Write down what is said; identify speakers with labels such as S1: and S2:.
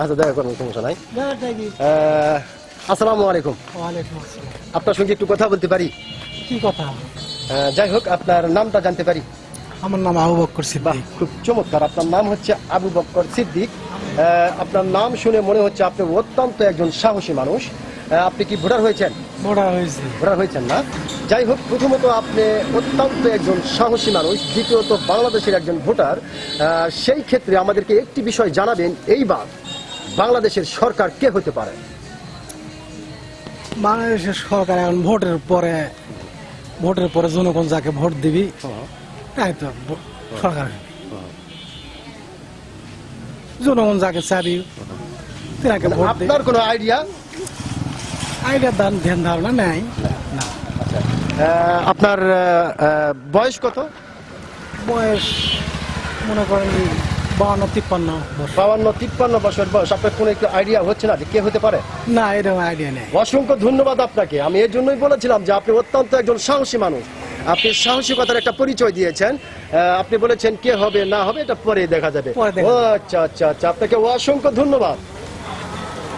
S1: আচ্ছা দেখা করুন সমস্যা নাই। আসসালামু আলাইকুম। আপনার সঙ্গে একটু কথা বলতে পারি?
S2: কি কথা?
S1: যাই হোক আপনার নামটা জানতে পারি?
S2: আমার নাম আবু বক্কর
S1: বাহ
S2: সিদ্দিক
S1: খুব চমৎকার। আপনার নাম হচ্ছে আবু বক্কর সিদ্দিক। আপনার নাম শুনে মনে হচ্ছে আপনি অত্যন্ত একজন সাহসী মানুষ। আপনি কি ভোটার হয়েছেন?
S2: মোড়া হয়েছে।
S1: ভোটার হয়েছেন না? যাই হোক প্রথমত আপনি অত্যন্ত একজন সাহসী মানুষ দ্বিতীয়ত বাংলাদেশের একজন ভোটার। সেই ক্ষেত্রে আমাদেরকে একটি বিষয় জানাবেন এইবার বাংলাদেশের সরকার কে হতে পারে?
S2: বাংলাদেশের সরকার এখন ভোটের পরে ভোটের পরে জনগণ যাকে ভোট দিবি তাই তো সরকার। জনগণ যাকে চাবি
S1: আপনার কোনো আইডিয়া?
S2: দান ধ্যান ধারণা নাই। না
S1: আপনার বয়স কত?
S2: বয়স মনে করেন বাউন্ন তিপ্পান্ন বছর।
S1: বাউন্ন তিপ্পান্ন বছর বয়স। আপনার কোনো একটু আইডিয়া হচ্ছে না যে কে হতে পারে?
S2: না এরকম আইডিয়া নেই।
S1: অসংখ্য ধন্যবাদ আপনাকে। আমি এর জন্যই বলেছিলাম যে আপনি অত্যন্ত একজন সাহসী মানুষ। আপনি সাহসিকতার একটা পরিচয় দিয়েছেন। আপনি বলেছেন কে হবে না হবে এটা পরে দেখা যাবে। আচ্ছা আচ্ছা আচ্ছা। আপনাকে অসংখ্য ধন্যবাদ।